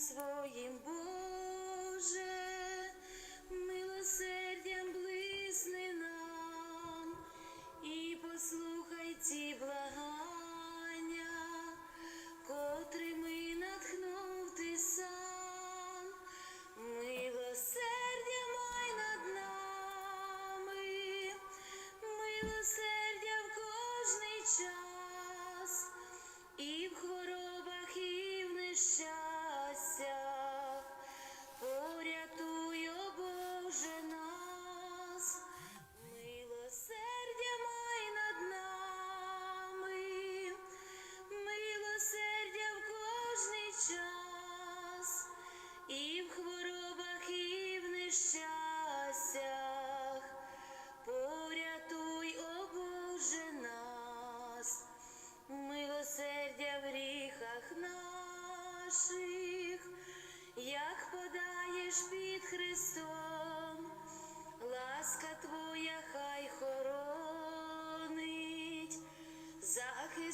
своїм, Боже, милосердям блисни нам. І послухай ці благання, котрими натхнув ти сам, милосердя май над нами, милосердя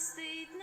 stayed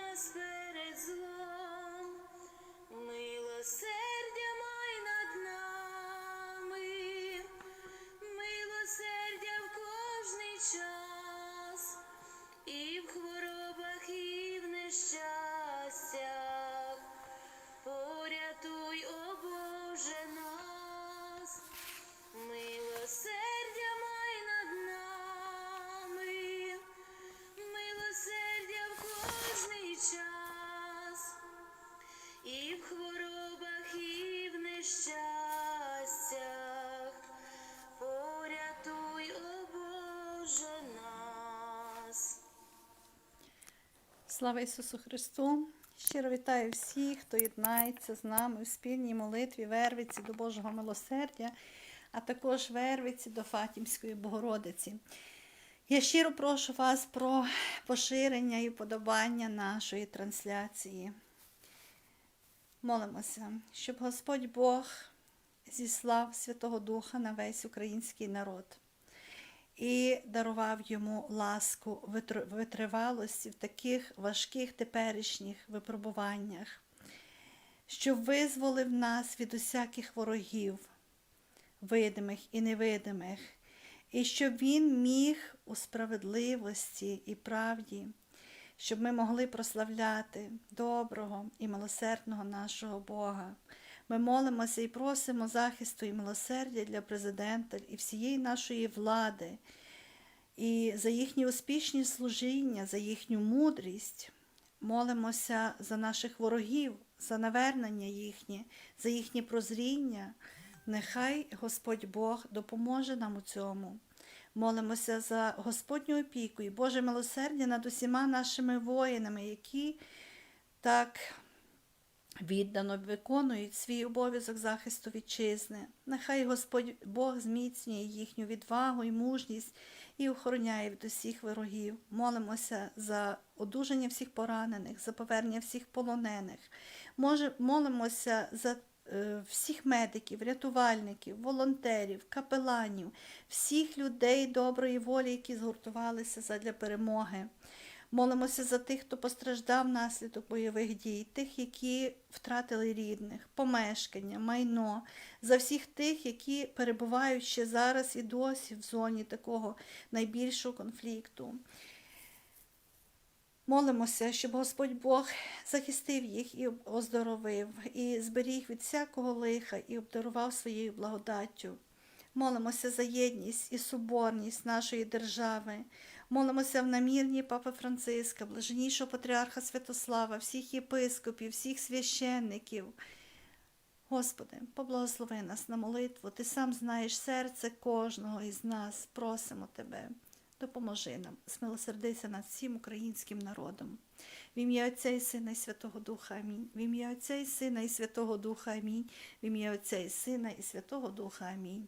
Слава Ісусу Христу! Щиро вітаю всіх, хто єднається з нами у спільній молитві Вервиці до Божого милосердя, а також Вервиці до Фатімської Богородиці. Я щиро прошу вас про поширення і подобання нашої трансляції. Молимося, щоб Господь Бог зіслав Святого Духа на весь український народ і дарував йому ласку витривалості в таких важких теперішніх випробуваннях, щоб визволив нас від усяких ворогів, видимих і невидимих, і щоб він міг у справедливості і правді, щоб ми могли прославляти доброго і милосердного нашого Бога. Ми молимося і просимо захисту і милосердя для президента і всієї нашої влади, і за їхнє успішні служіння, за їхню мудрість. Молимося за наших ворогів, за навернення їхнє, за їхнє прозріння. Нехай Господь Бог допоможе нам у цьому. Молимося за Господню опіку і Боже милосердя над усіма нашими воїнами, які так віддано виконують свій обов'язок захисту вітчизни. Нехай Господь Бог зміцнює їхню відвагу і мужність і охороняє від усіх ворогів. Молимося за одужання всіх поранених, за повернення всіх полонених. Може, молимося за е, всіх медиків, рятувальників, волонтерів, капеланів, всіх людей доброї волі, які згуртувалися задля перемоги. Молимося за тих, хто постраждав внаслідок бойових дій, тих, які втратили рідних, помешкання, майно, за всіх тих, які перебувають ще зараз і досі в зоні такого найбільшого конфлікту. Молимося, щоб Господь Бог захистив їх і оздоровив, і зберіг від всякого лиха і обдарував своєю благодаттю. Молимося за єдність і соборність нашої держави. Молимося в намірні Папи Франциска, блаженнішого патріарха Святослава, всіх єпископів, всіх священників. Господи, поблагослови нас на молитву. Ти сам знаєш серце кожного із нас. Просимо Тебе. Допоможи нам, смилосердися над всім українським народом. В ім'я Отця і Сина і Святого Духа Амінь. В ім'я Отця і Сина і Святого Духа Амінь. В ім'я Отця і Сина і Святого Духа Амінь.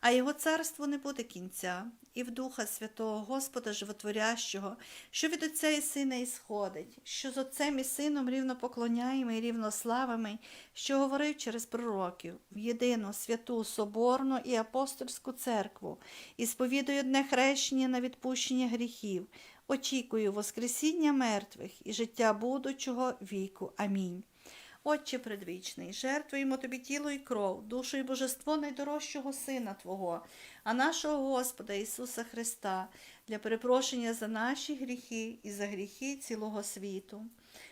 а його царству не буде кінця, і в Духа Святого Господа Животворящого, що від Отця і Сина ісходить, що з Отцем і Сином рівно поклоняємо і рівно славимо, що говорив через пророків, в єдину святу Соборну і апостольську церкву, і сповідую одне хрещення на відпущення гріхів, очікую Воскресіння мертвих і життя будучого віку. Амінь. Отче предвічний, жертвуємо тобі тіло і кров, душу і божество найдорожчого Сина Твого, а нашого Господа Ісуса Христа, для перепрошення за наші гріхи і за гріхи цілого світу.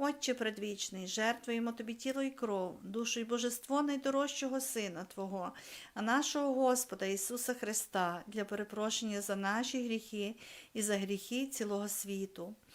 Отче предвічний, жертвуємо тобі тіло і кров, душу і божество найдорожчого Сина Твого, а нашого Господа Ісуса Христа для перепрошення за наші гріхи і за гріхи цілого світу.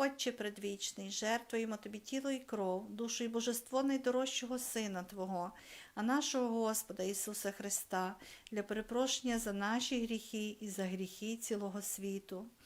Отче предвічний, жертвуємо тобі тіло і кров, душу і божество найдорожчого Сина Твого, а нашого Господа Ісуса Христа, для перепрошення за наші гріхи і за гріхи цілого світу.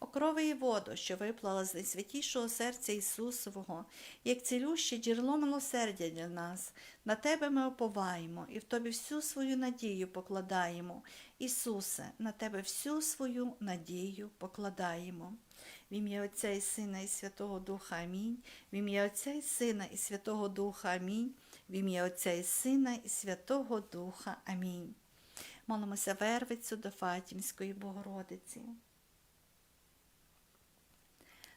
Окрови і воду, що виплала з найсвятішого серця Ісусового, як цілюще джерело милосердя для нас, на Тебе ми оповаємо і в Тобі всю свою надію покладаємо. Ісусе, на Тебе всю свою надію покладаємо. В ім'я Отця і Сина і Святого Духа Амінь. В ім'я Отця і Сина і Святого Духа Амінь. В ім'я Отця і Сина і Святого Духа Амінь. Молимося Вервицю до Фатімської Богородиці.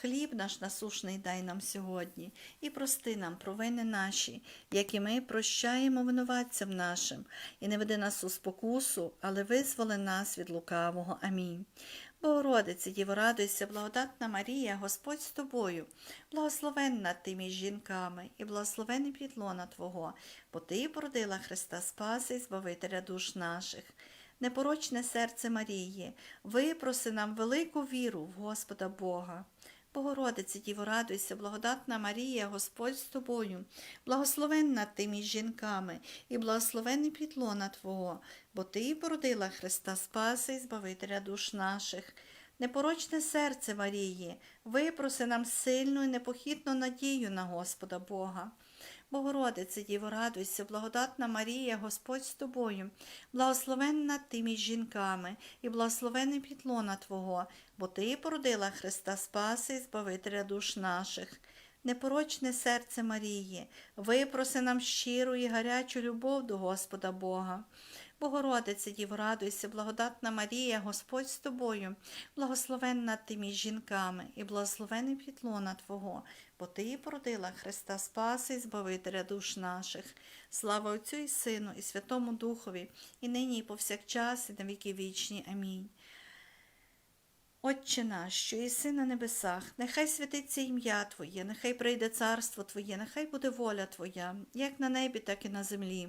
Хліб наш насушний дай нам сьогодні, і прости нам провини наші, як і ми прощаємо винуватцям нашим, і не веди нас у спокусу, але визволи нас від лукавого. Амінь. Богородице, Діво, радуйся, благодатна Марія, Господь з тобою, благословенна ти між жінками, і благословений підлона Твого, бо Ти породила Христа Спаси і Збавителя душ наших. Непорочне серце Марії, випроси нам велику віру в Господа Бога. Богородице, Діво, радуйся, благодатна Марія, Господь з тобою, благословенна ти між жінками, і благословений підлона Твого, бо Ти породила Христа Спаси і Збавителя душ наших. Непорочне серце Марії, випроси нам сильну і непохитну надію на Господа Бога. Богородице, Діво, радуйся, благодатна Марія, Господь з тобою, благословенна ти між жінками, і благословений підлона Твого, бо Ти породила Христа Спаси і Збавителя душ наших. Непорочне серце Марії, випроси нам щиру і гарячу любов до Господа Бога. Богородице, Діво, радуйся, благодатна Марія, Господь з тобою, благословенна ти між жінками, і благословений підлона Твого, бо Ти породила Христа Спаси і Збавителя душ наших. Слава Отцю і Сину, і Святому Духові, і нині, і повсякчас, і на віки вічні. Амінь. Отче наш, що єси на небесах, нехай святиться ім'я Твоє, нехай прийде царство Твоє, нехай буде воля Твоя, як на небі, так і на землі.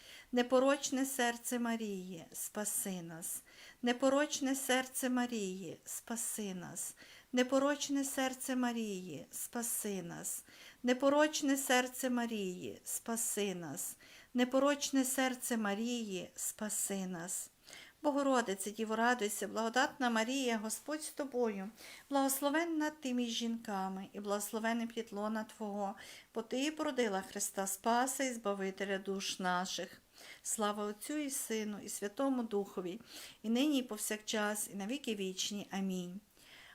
непорочне серце Марії, спаси нас, непорочне серце Марії, спаси нас, непорочне серце Марії, спаси нас, непорочне серце Марії, спаси нас, непорочне серце Марії, спаси нас. Богородице, Діво, радуйся, благодатна Марія, Господь з тобою, благословенна ти між жінками, і благословене плітлона Твого, бо Ти породила Христа Спаса і Збавителя душ наших. Слава Отцю і Сину, і Святому Духові, і нині, і повсякчас, і на віки вічні. Амінь.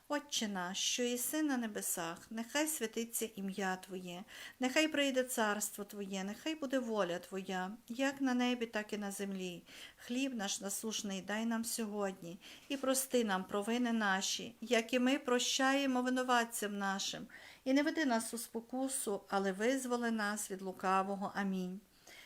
Отче наш, що єси на небесах, нехай святиться ім'я Твоє, нехай прийде царство Твоє, нехай буде воля Твоя, як на небі, так і на землі. Хліб наш насушний дай нам сьогодні, і прости нам провини наші, як і ми прощаємо винуватцям нашим, і не веди нас у спокусу, але визволи нас від лукавого. Амінь.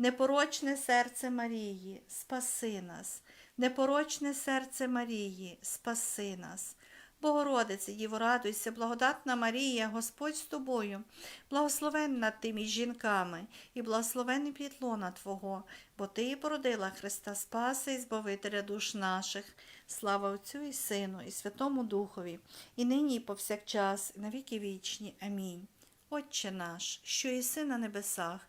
непорочне серце Марії, спаси нас непорочне серце Марії, спаси нас. Богородице, Діво, радуйся, благодатна Марія, Господь з тобою, благословенна ти між жінками, і благословенний плітлона Твого, бо Ти породила Христа Спаса і Збавителя душ наших. Слава Отцю і Сину, і Святому Духові, і нині, і повсякчас, і на віки вічні. Амінь. Отче наш, що єси на небесах,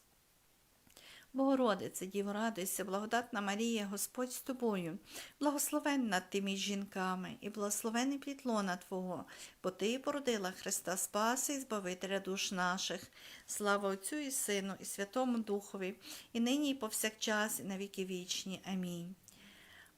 Богородице, Діво, радуйся, благодатна Марія, Господь з тобою, благословенна ти між жінками, і благословений плітлона Твого, бо Ти породила Христа Спаси і Збавителя душ наших. Слава Отцю і Сину, і Святому Духові, і нині, і повсякчас, і на віки вічні. Амінь.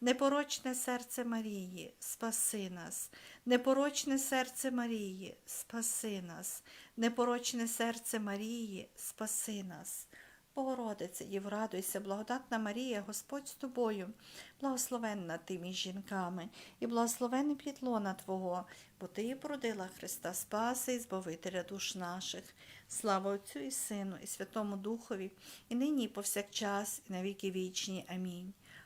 непорочне серце Марії, спаси нас, непорочне серце Марії, спаси нас, непорочне серце Марії, спаси нас. Богородице, Діво, радуйся, благодатна Марія, Господь з тобою, благословенна ти між жінками, і благословений плітлона Твого, бо Ти породила Христа Спаси і Збавителя душ наших. Слава Отцю і Сину, і Святому Духові, і нині, і повсякчас, і на віки вічні. Амінь.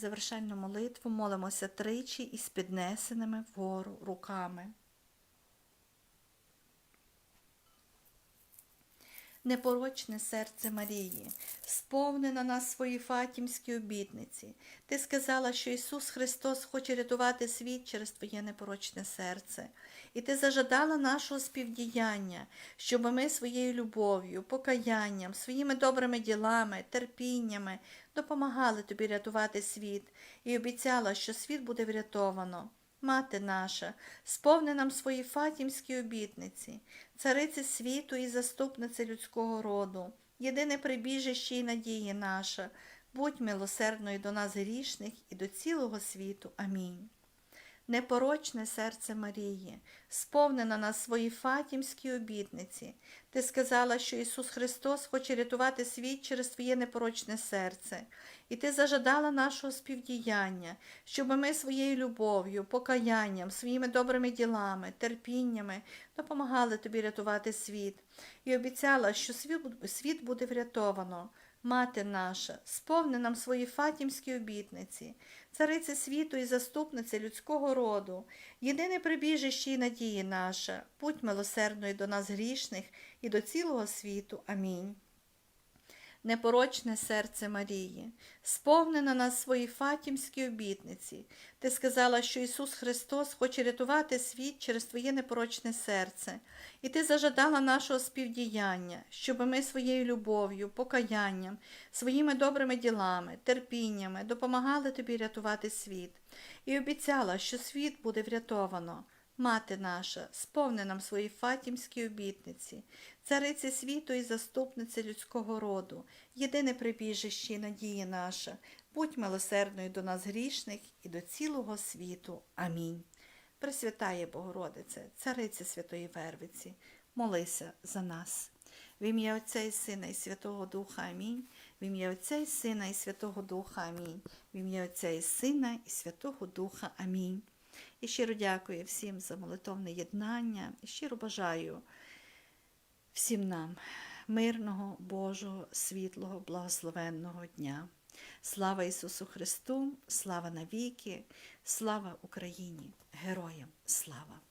Завершальну молитву молимося тричі із піднесеними вгору руками. Непорочне серце Марії, сповнена нас свої фатімські обітниці. Ти сказала, що Ісус Христос хоче рятувати світ через Твоє непорочне серце. І ти зажадала нашого співдіяння, щоб ми своєю любов'ю, покаянням, своїми добрими ділами, терпіннями допомагали тобі рятувати світ, і обіцяла, що світ буде врятовано. Мати наша, сповни нам свої фатімські обітниці, цариці світу і заступниці людського роду, єдине прибіжище і надії наша, будь милосердною до нас грішних і до цілого світу. Амінь. Непорочне серце Марії, сповни на нас свої фатімські обітниці. Ти сказала, що Ісус Христос хоче рятувати світ через Твоє непорочне серце, і ти зажадала нашого співдіяння, щоб ми своєю любов'ю, покаянням, своїми добрими ділами, терпіннями допомагали тобі рятувати світ, і обіцяла, що світ буде врятовано. Мати наша, сповни нам свої фатімські обітниці, царице світу і заступниця людського роду, єдине прибіжище і надії наша, будь милосердною до нас грішних і до цілого світу. Амінь. Непорочне серце Марії, Сповнена нас свої фатімські обітниці. Ти сказала, що Ісус Христос хоче рятувати світ через Твоє непорочне серце, і ти зажадала нашого співдіяння, щоб ми своєю любов'ю, покаянням, своїми добрими ділами, терпіннями допомагали тобі рятувати світ, і обіцяла, що світ буде врятовано. Мати наша, сповни нам свої фатімські обітниці, цариці світу і заступниці людського роду, єдине прибіжище і надії наша, будь милосердною до нас грішних і до цілого світу. Амінь. Пресвятає Богородице, цариці Святої Вервиці, молися за нас. В ім'я Отця і Сина і Святого Духа Амінь. В ім'я Отця і Сина і Святого Духа Амінь. В ім'я Отця і Сина і Святого Духа Амінь. І щиро дякую всім за молитовне єднання. І щиро бажаю всім нам мирного, Божого, світлого, благословенного дня. Слава Ісусу Христу, слава навіки, слава Україні, героям слава!